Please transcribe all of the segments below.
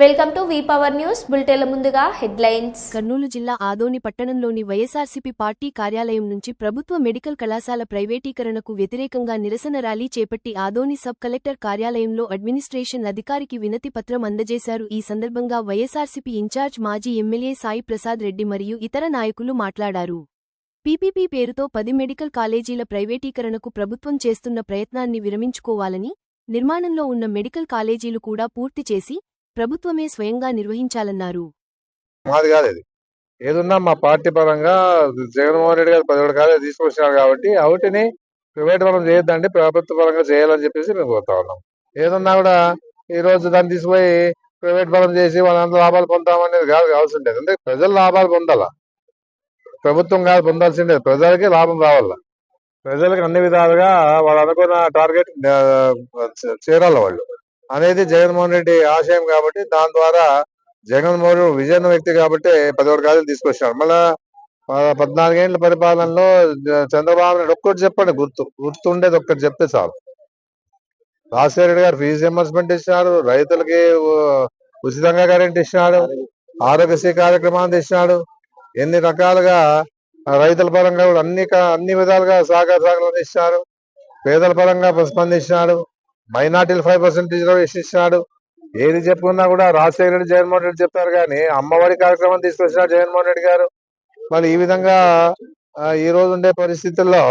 Welcome to V power news. బులెటిన్ల ముందుగా headlines. Kurnool జిల్లా ఆదోని పట్టణంలోని వైఎస్ఆర్సీపీ పార్టీ కార్యాలయం నుంచి ప్రభుత్వ మెడికల్ కళాశాల ప్రైవేటీకరణకు వ్యతిరేకంగా నిరసన ర్యాలీ చేపట్టి ఆదోని సబ్ కలెక్టర్ కార్యాలయంలో అడ్మినిస్ట్రేషన్ అధికారికి వినతి పత్రం అందజేశారు. ఈ సందర్భంగా వైఎస్ఆర్సీపీ ఇన్ఛార్జ్ మాజీ ఎమ్మెల్యే సాయి ప్రసాద్ రెడ్డి మరియు ఇతర నాయకులు మాట్లాడారు. పీపీపీ పేరుతో పది మెడికల్ కాలేజీల ప్రైవేటీకరణకు ప్రభుత్వం చేస్తున్న ప్రయత్నాన్ని విరమించుకోవాలని నిర్మాణంలో ఉన్న మెడికల్ కాలేజీలు కూడా పూర్తి చేసి ప్రభుత్వమే స్వయంగా నిర్వహించాలన్నారు. మాది కాదు ఇది. ఏదున్నా మా పార్టీ పరంగా జగన్మోహన్ రెడ్డి గారు పదిహేడు కాలేజీ తీసుకొచ్చినారు కాబట్టి వాటిని ప్రైవేట్ పరం చేయొద్దండి ప్రభుత్వ పరంగా చేయాలని చెప్పేసి మేము కోరుతా ఉన్నాం. ఏదన్నా కూడా ఈ రోజు దాన్ని తీసుకుపోయి ప్రైవేట్ పరం చేసి వాళ్ళంతా లాభాలు పొందామనేది కాదు కావాల్సిండేది అంటే ప్రజలు లాభాలు పొందాలా. ప్రభుత్వం కాదు పొందాల్సిండేది ప్రజలకి లాభం రావాల. ప్రజలకు అన్ని విధాలుగా వాళ్ళు అనుకున్న టార్గెట్ చేరాలి వాళ్ళు. అనేది జగన్మోహన్ రెడ్డి ఆశయం కాబట్టి దాని ద్వారా జగన్మోహన్ రెడ్డి విజయన వ్యక్తి కాబట్టి పదిహేడు కాదులు తీసుకొచ్చినారు. మళ్ళా పద్నాలుగేళ్ళ పరిపాలనలో చంద్రబాబు నాయుడు ఒక్కటి చెప్పండి గుర్తు గుర్తుండేది ఒక్కటి చెప్తే చాలు. రాజశేఖర రెడ్డి గారు ఫీజు రియంబర్స్మెంట్ ఇచ్చినారు రైతులకి ఉచితంగా కరెంట్ ఇచ్చినాడు ఆరోగ్యశ్రీ కార్యక్రమాన్ని ఇచ్చినాడు ఎన్ని రకాలుగా రైతుల పరంగా కూడా అన్ని అన్ని విధాలుగా సహకార సహకారాలు ఇచ్చినారు పేదల పరంగా స్పందించినాడు మైనార్టీలు ఫైవ్ పర్సెంటేజ్ ఇచ్చినాడు ఏది చెప్పుకున్నా కూడా రాజశేఖర రెడ్డి జగన్మోహన్ రెడ్డి చెప్తారు కానీ అమ్మఒడి కార్యక్రమం తీసుకొచ్చినాడు జగన్మోహన్ రెడ్డి గారు. మరి ఈ విధంగా ఈ రోజు ఉండే పరిస్థితుల్లో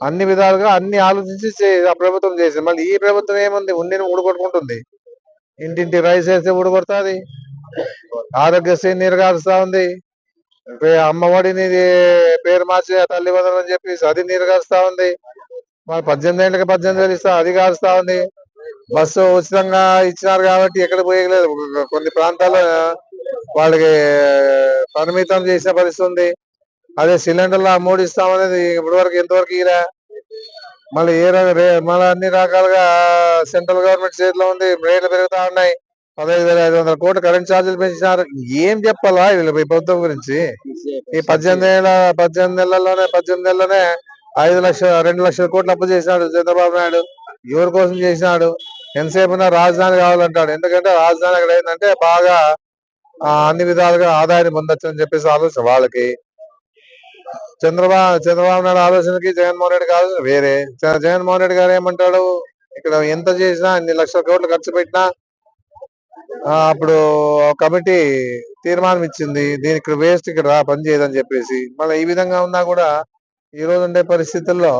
అన్ని విధాలుగా అన్ని ఆలోచించి ఆ ప్రభుత్వం చేసింది. మళ్ళీ ఈ ప్రభుత్వం ఏముంది? ఉండిని ఊడగొట్టుకుంటుంది. ఇంటింటి రైస్ వేస్తే ఊడగొడుతుంది. ఆరోగ్యశ్రీ నీరుగారుస్తా ఉంది. అమ్మఒడిని పేరు మార్చి తల్లి వందనం అని చెప్పి అది నీరుగారుస్తా ఉంది. మరి పద్దెనిమిది ఏళ్ళకి పద్దెనిమిది వేలు ఇస్తా. అది కాస్తా ఉంది బస్సు ఉచితంగా ఇచ్చినారు కాబట్టి ఎక్కడ పోయలేదు కొన్ని ప్రాంతాల్లో వాళ్ళకి పరిమితం చేసిన పరిస్థితి ఉంది. అదే సిలిండర్లు ఆ మూడు ఇస్తామనేది ఇప్పటి వరకు ఎంతవరకు ఇరా మళ్ళీ ఏ రే- మళ్ళీ అన్ని రకాలుగా సెంట్రల్ గవర్నమెంట్ చేతిలో ఉంది. రేట్లు పెరుగుతా ఉన్నాయి. పదహైదు వేల ఐదు వందల కోట్లు కరెంట్ ఛార్జీలు పెంచినారు. ఏం చెప్పాలా వీళ్ళు ఈ ప్రభుత్వం గురించి? ఈ పద్దెనిమిది ఏళ్ళ పద్దెనిమిది నెలల్లోనే పద్దెనిమిది నెలలోనే ఐదు లక్షల రెండు లక్షల కోట్లు అప్పు చేసినాడు చంద్రబాబు నాయుడు. ఎవరి కోసం చేసినాడు? ఎంతసేపు రాజధాని కావాలంటాడు. ఎందుకంటే రాజధాని అక్కడ ఏంటంటే బాగా అన్ని విధాలుగా ఆదాయాన్ని పొందొచ్చు అని చెప్పేసి ఆలోచన వాళ్ళకి. చంద్రబాబు చంద్రబాబు నాయుడు ఆలోచనకి జగన్మోహన్ రెడ్డి ఆలోచన వేరే. జగన్మోహన్ రెడ్డి గారు ఏమంటాడు? ఇక్కడ ఎంత చేసినా ఇన్ని లక్షల కోట్లు ఖర్చు పెట్టినా అప్పుడు కమిటీ తీర్మానం ఇచ్చింది. దీని ఇక్కడ వేస్ట్ ఇక్కడ పని చేయదని చెప్పేసి. మళ్ళీ ఈ విధంగా ఉన్నా కూడా ఈ రోజు ఉండే పరిస్థితుల్లో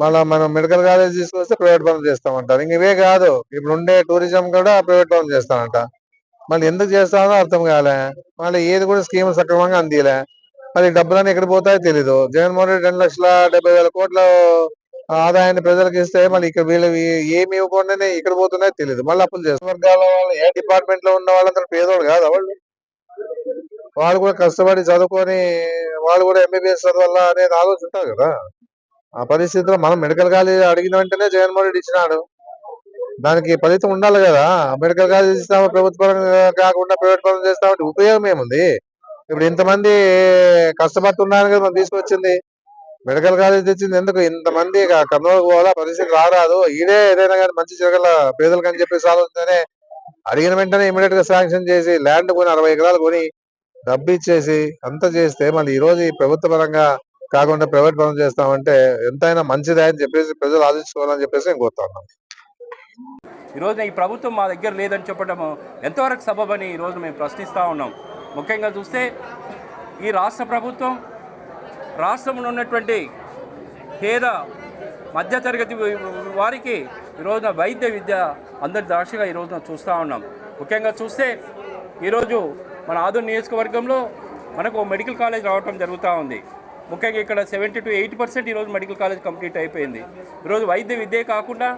మళ్ళీ మనం మెడికల్ కాలేజ్ తీసుకొస్తే ప్రైవేట్ పనులు చేస్తామంటారు. ఇంక ఇవే కాదు. ఇప్పుడు ఉండే టూరిజం కూడా ప్రైవేట్ పనులు చేస్తానంట. మళ్ళీ ఎందుకు చేస్తానో అర్థం కాలే. మళ్ళీ ఏది కూడా స్కీమ్ సక్రమంగా అందిలే మరి డబ్బులన్నీ ఎక్కడ పోతాయో తెలీదు. జగన్మోహన్ రెడ్డి రెండు లక్షల డెబ్బై వేల కోట్ల ఆదాయాన్ని ప్రజలకు ఇస్తే మళ్ళీ ఇక్కడ వీళ్ళు ఏమి ఇవ్వకుండానే ఇక్కడ పోతున్నాయో తెలియదు మళ్ళీ అప్పులు చేస్తారు. వర్గాల వాళ్ళు ఏ డిపార్ట్మెంట్లో ఉన్న వాళ్ళందరూ పేదోడు కాదు. వాళ్ళు వాళ్ళు కూడా కష్టపడి చదువుకొని వాళ్ళు కూడా ఎంబీబీఎస్ చదవాల అనేది ఆలోచన ఉంటుంది కదా. ఆ పరిస్థితిలో మనం మెడికల్ కాలేజ్ అడిగిన వెంటనే జగన్మోహన్ రెడ్డి ఇచ్చినాడు. దానికి ఫలితం ఉండాలి కదా. మెడికల్ కాలేజ్ ఇస్తాము ప్రభుత్వ పరంగా కాకుండా ప్రైవేట్ పరం చేస్తామంటే ఉపయోగం ఏముంది? ఇప్పుడు ఇంతమంది కష్టపడుతున్నారు కదా మనం తీసుకొచ్చింది. మెడికల్ కాలేజ్ తెచ్చింది ఎందుకు? ఇంతమంది క- కర్నూలు పోవాలా? పరిస్థితి రారాదు. ఇదే ఏదైనా కానీ మంచి జరగల పేదలకు అని చెప్పేసి ఆలోచననే అడిగిన వెంటనే ఇమీడియట్గా శాంక్షన్ చేసి ల్యాండ్ కొని అరవై ఎకరాలు కొని డబ్బు ఇచ్చేసి అంత చేస్తే మళ్ళీ ఈ రోజు ఈ ప్రభుత్వ పరంగా కాకుండా ప్రైవేట్ పరం చేస్తామంటే ఎంతైనా మంచిదే అని చెప్పేసి ప్రజలు ఆలోచించుకోవాలని చెప్పేసి నేను కోరుతున్నాను ఈరోజు ఈ ప్రభుత్వం మా దగ్గర లేదని చెప్పడం ఎంతవరకు సబబని ఈ రోజు మేము ప్రశ్నిస్తూ ఉన్నాం. ముఖ్యంగా చూస్తే ఈ రాష్ట్ర ప్రభుత్వం రాష్ట్రంలో ఉన్నటువంటి పేద మధ్యతరగతి వారికి ఈ రోజున వైద్య విద్య అందరి దాక్షగా ఈ చూస్తూ ఉన్నాం. ముఖ్యంగా చూస్తే ఈరోజు మన ఆదూర్ నియోజకవర్గంలో మనకు ఓ మెడికల్ కాలేజ్ రావటం జరుగుతూ ఉంది. ముఖ్యంగా ఇక్కడ సెవెంటీ టు ఎయిటీ పర్సెంట్ ఈరోజు మెడికల్ కాలేజ్ కంప్లీట్ అయిపోయింది. ఈరోజు వైద్య విద్య కాకుండా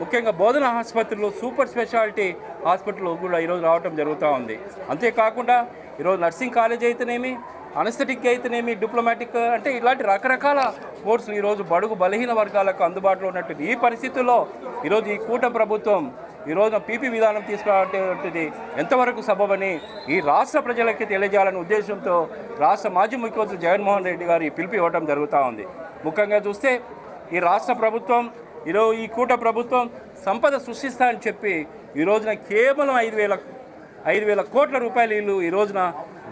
ముఖ్యంగా బోధన ఆసుపత్రులు సూపర్ స్పెషాలిటీ హాస్పిటల్ కూడా ఈరోజు రావటం జరుగుతూ ఉంది. అంతేకాకుండా ఈరోజు నర్సింగ్ కాలేజ్ అయితేనేమి అనస్థెటిక్ అయితేనేమి డిప్లొమాటిక్ అంటే ఇలాంటి రకరకాల కోర్సులు ఈరోజు బడుగు బలహీన వర్గాలకు అందుబాటులో ఉన్నట్టు ఈ పరిస్థితుల్లో ఈరోజు ఈ కూట ప్రభుత్వం ఈ రోజున పీపీ విధానం తీసుకురావటువంటిది ఎంతవరకు సబబని ఈ రాష్ట్ర ప్రజలకి తెలియజేయాలనే ఉద్దేశంతో రాష్ట్ర మాజీ ముఖ్యమంత్రి జగన్మోహన్ రెడ్డి గారి పిలుపు ఇవ్వడం జరుగుతూ ఉంది. ముఖ్యంగా చూస్తే ఈ రాష్ట్ర ప్రభుత్వం ఈరోజు ఈ కూట ప్రభుత్వం సంపద సృష్టిస్తా అని చెప్పి ఈ రోజున కేవలం ఐదు వేల ఐదు వేల కోట్ల రూపాయలు వీళ్ళు ఈ రోజున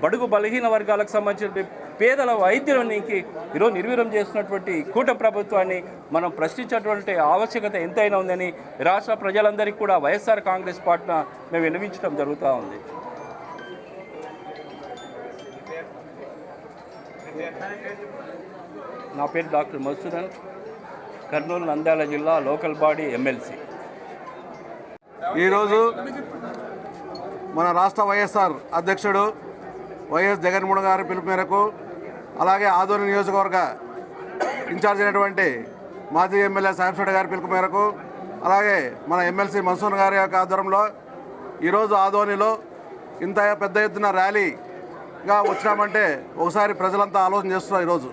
బడుగు బలహీన వర్గాలకు సంబంధించిన పేదల వైద్యులనికి ఈరోజు నిర్వీర్యం చేస్తున్నటువంటి కూట ప్రభుత్వాన్ని మనం ప్రశ్నించేటువంటి ఆవశ్యకత ఎంతైనా ఉందని రాష్ట్ర ప్రజలందరికీ కూడా వైఎస్ఆర్ కాంగ్రెస్ పార్టీన మేము విన్నవించడం జరుగుతూ ఉంది. నా పేరు డాక్టర్ మధుసూదన్ కర్నూలు నంద్యాల జిల్లా లోకల్ బాడీ ఎమ్మెల్సీ. ఈరోజు మన రాష్ట్ర వైఎస్ఆర్ అధ్యక్షుడు వైఎస్ జగన్మోహన్ గారి పిలుపు మేరకు అలాగే ఆదూరు నియోజకవర్గ ఇన్ఛార్జ్ అయినటువంటి మాజీ ఎమ్మెల్యే సాంబశెట్టి గారి పిలుపు మేరకు అలాగే మన ఎమ్మెల్సీ మన్సూర్ గారి యొక్క ఆధ్వర్యంలో ఈరోజు ఆదోనిలో ఇంత పెద్ద ఎత్తున ర్యాలీగా వచ్చినామంటే ఒకసారి ప్రజలంతా ఆలోచన చేస్తున్నారు ఈరోజు.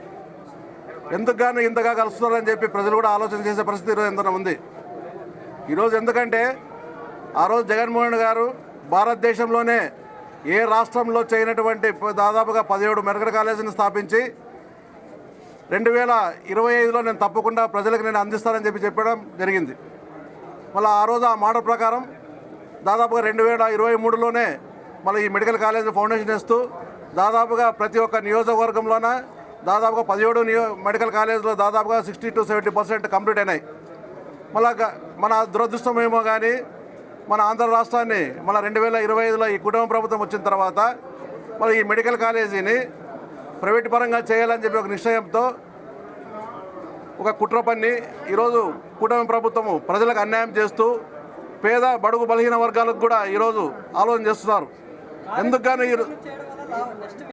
ఎందుకు కానీ ఇంతగా కలుస్తున్నారని చెప్పి ప్రజలు కూడా ఆలోచన చేసే పరిస్థితి ఈరోజు ఎంత ఉంది. ఈరోజు ఎందుకంటే ఆ రోజు జగన్మోహన్ గారు భారతదేశంలోనే ఏ రాష్ట్రంలో చేయనటువంటి దాదాపుగా పదిహేడు మెడికల్ కాలేజీని స్థాపించి రెండు వేల ఇరవై ఐదులో నేను తప్పకుండా ప్రజలకు నేను అందిస్తానని చెప్పి చెప్పడం జరిగింది. మళ్ళీ ఆ రోజు ఆ మాట ప్రకారం దాదాపుగా రెండు వేల ఇరవై మూడులోనే మళ్ళీ ఈ మెడికల్ కాలేజ్ ఫౌండేషన్ ఇస్తూ దాదాపుగా ప్రతి ఒక్క నియోజకవర్గంలోన దాదాపుగా పదిహేడు నియో మెడికల్ కాలేజ్లో దాదాపుగా sixty to seventy percent complete అయినాయి. మళ్ళా మన దురదృష్టం ఏమో కానీ మన ఆంధ్ర రాష్ట్రాన్ని మన రెండు వేల ఇరవై ఐదులో ఈ కుటుంబ ప్రభుత్వం వచ్చిన తర్వాత మరి ఈ మెడికల్ కాలేజీని ప్రైవేట్ పరంగా చేయాలని చెప్పి ఒక నిశ్చయంతో ఒక కుట్ర పన్ని ఈరోజు కూటమి ప్రభుత్వము ప్రజలకు అన్యాయం చేస్తూ పేద బడుగు బలహీన వర్గాలకు కూడా ఈరోజు ఆలోచన చేస్తున్నారు. ఎందుకు కానీ